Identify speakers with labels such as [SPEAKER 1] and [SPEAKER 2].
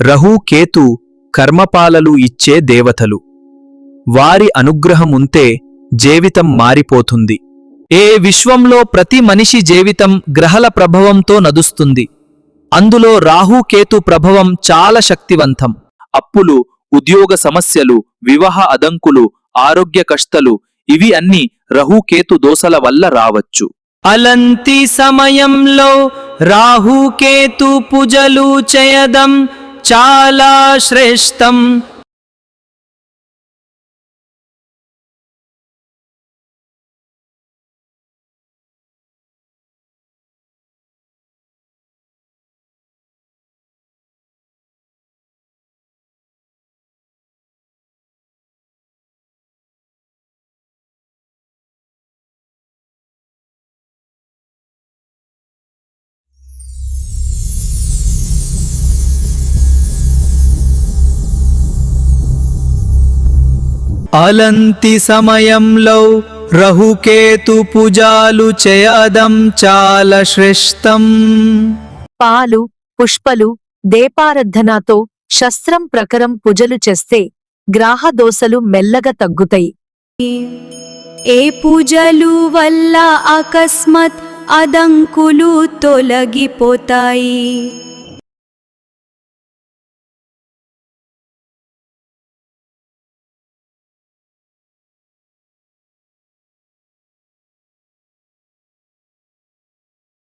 [SPEAKER 1] రహు కేతు కర్మపాలలు ఇచ్చే దేవతలు. వారి అనుగ్రహముంతే జీవితం మారిపోతుంది. ఏ విశ్వంలో ప్రతి మనిషి జీవితం గ్రహల ప్రభావంతో నదుస్తుంది అందులో రాహుకేతు ప్రభావం చాలా శక్తివంతం. అప్పులు ఉద్యోగ సమస్యలు వివాహ అదంకులు ఆరోగ్య కష్టలు ఇవి అన్ని రహుకేతు దోసల వల్ల రావచ్చు. అలంతి సమయంలో రాహుకేతు పూజలు చేయడం చాలా అలంతి సమయంలో రహుకేతు పూజాలు చేయడం చాలా శ్రేష్టం.
[SPEAKER 2] పాలు పుష్పలు దేపారాధనతో శస్త్రం ప్రకరం పూజలు చేస్తే గ్రాహదోసలు మెల్లగా తగ్గుతాయి.
[SPEAKER 3] ఏ పూజలు వల్ల అకస్మాత్ అదంకులు తొలగిపోతాయి.